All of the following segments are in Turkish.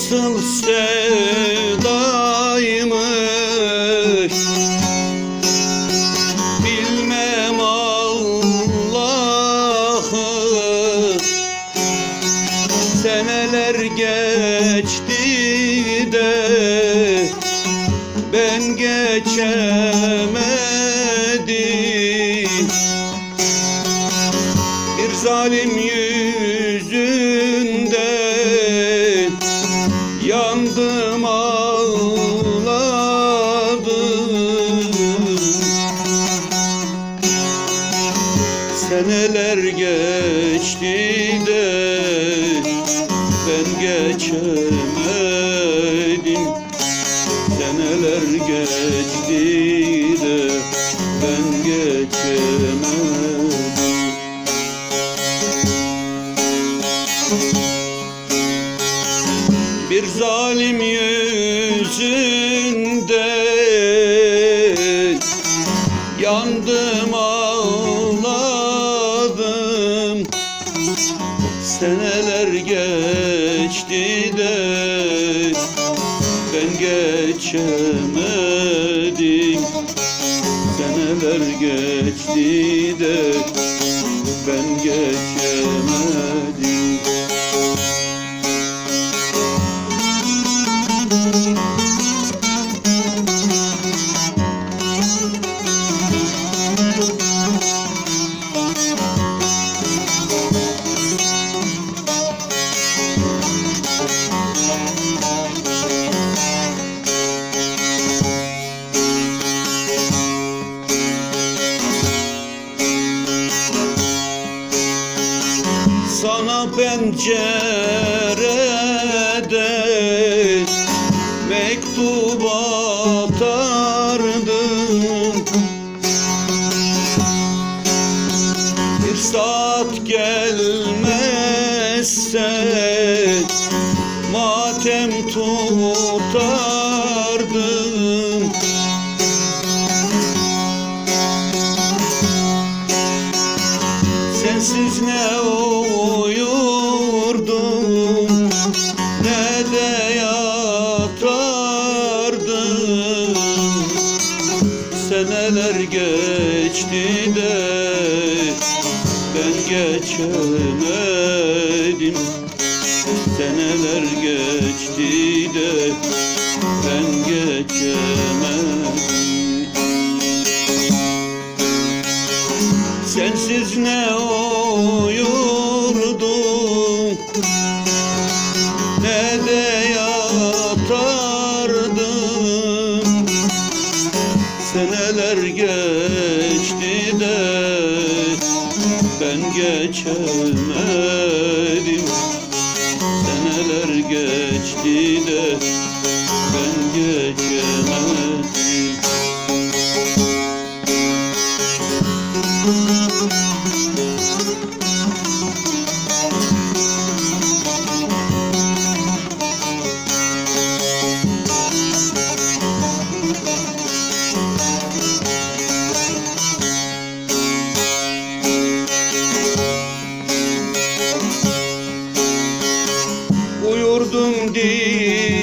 nasıl sevdaymış? Bilmem Allah'ı. Seneler geçti de Ben geçemedim. Bir zalim Yandım ağladım Seneler geçti de ben geçemedim. Seneler geçti de ben geçemedim yüzünden Yandım ağladım. Seneler geçti de Ben geçemedim. Seneler geçti de Sana pencerede mektup atardım. Bir saat gelmezse matem tutardım ne de yatardım Seneler geçti de ben geçemedim. Seneler geçti de ben geçemedim. Sensiz ne uyurdum Ben geçemedim Seneler geçti de Ben geçemedim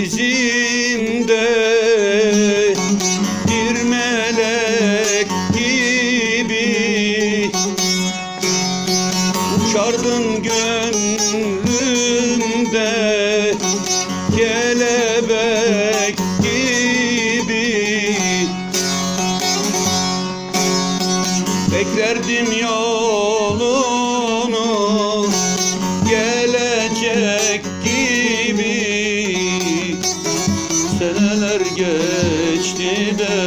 Dizimde bir melek gibi. Uçardın gönlümde kelebek gibi. Beklerdim yolunu geçti de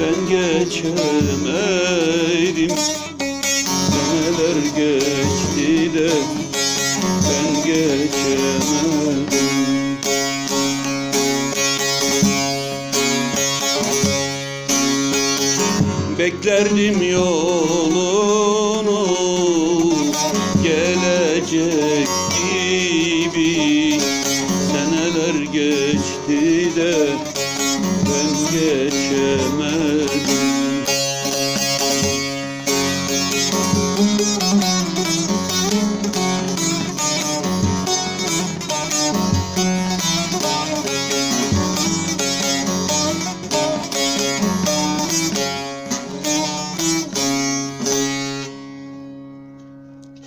ben geçemedim. Seneler geçti de ben geçemedim. Beklerdim yolunu